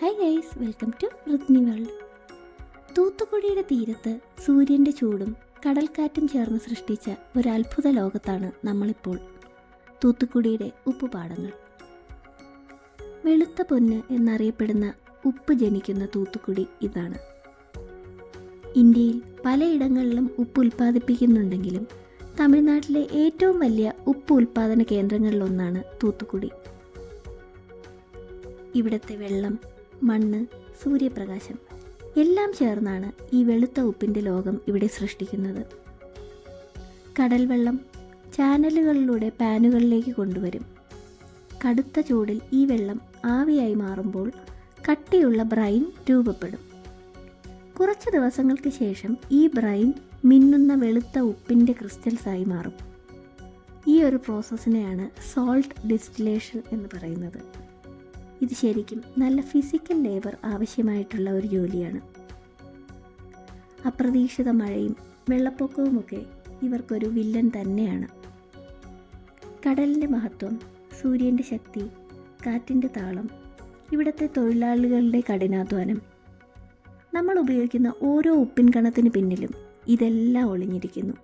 Hi guys welcome to Rithni world തൂത്തുക്കുടിയുടെ തീരത്ത് സൂര്യന്റെ ചൂടും കടൽക്കാറ്റും ചേർന്ന് സൃഷ്ടിച്ച ഒരു അത്ഭുത ലോകത്താണ് നമ്മളിപ്പോൾ. തൂത്തുക്കുടിയുടെ ഉപ്പുപാടങ്ങൾ. വെളുത്ത പൊന്ന് എന്നറിയപ്പെടുന്ന ഉപ്പ് ജനിക്കുന്ന തൂത്തുക്കുടി ഇതാണ്. ഇന്ത്യയിൽ പലയിടങ്ങളിലും ഉപ്പ് ഉൽപ്പാദിപ്പിക്കുന്നുണ്ടെങ്കിലും തമിഴ്നാട്ടിലെ ഏറ്റവും വലിയ ഉപ്പ് ഉൽപ്പാദന കേന്ദ്രങ്ങളിലൊന്നാണ് തൂത്തുക്കുടി. ഇവിടുത്തെ വെള്ളം മണ്ണ് സൂര്യപ്രകാശം എല്ലാം ചേർന്നാണ് ഈ വെളുത്ത ഉപ്പിന്റെ ലോകം ഇവിടെ സൃഷ്ടിക്കുന്നത്. കടൽ വെള്ളം ചാനലുകളിലൂടെ പാനുകളിലേക്ക് കൊണ്ടുവരും. കടുത്ത ചൂടിൽ ഈ വെള്ളം ആവിയായി മാറുമ്പോൾ കട്ടിയുള്ള ബ്രൈൻ രൂപപ്പെടും. കുറച്ച് ദിവസങ്ങൾക്ക് ശേഷം ഈ ബ്രൈൻ മിന്നുന്ന വെളുത്ത ഉപ്പിന്റെ ക്രിസ്റ്റൽസായി മാറും. ഈ ഒരു പ്രോസസ്സിനെയാണ് സോൾട്ട് ഡിസ്റ്റിലേഷൻ എന്ന് പറയുന്നത്. ഇത് ശരിക്കും നല്ല ഫിസിക്കൽ ലേബർ ആവശ്യമായിട്ടുള്ള ഒരു ജോലിയാണ്. അപ്രതീക്ഷിത മഴയും വെള്ളപ്പൊക്കവുമൊക്കെ ഇവർക്കൊരു വില്ലൻ തന്നെയാണ്. കടലിന്റെ മഹത്വം സൂര്യന്റെ ശക്തി കാറ്റിന്റെ താളം ഇവിടുത്തെ തൊഴിലാളികളുടെ കഠിനാധ്വാനം നമ്മൾ ഉപയോഗിക്കുന്ന ഓരോ ഉപ്പിൻ കണത്തിന് പിന്നിലും ഇതെല്ലാം ഒളിഞ്ഞിരിക്കുന്നു.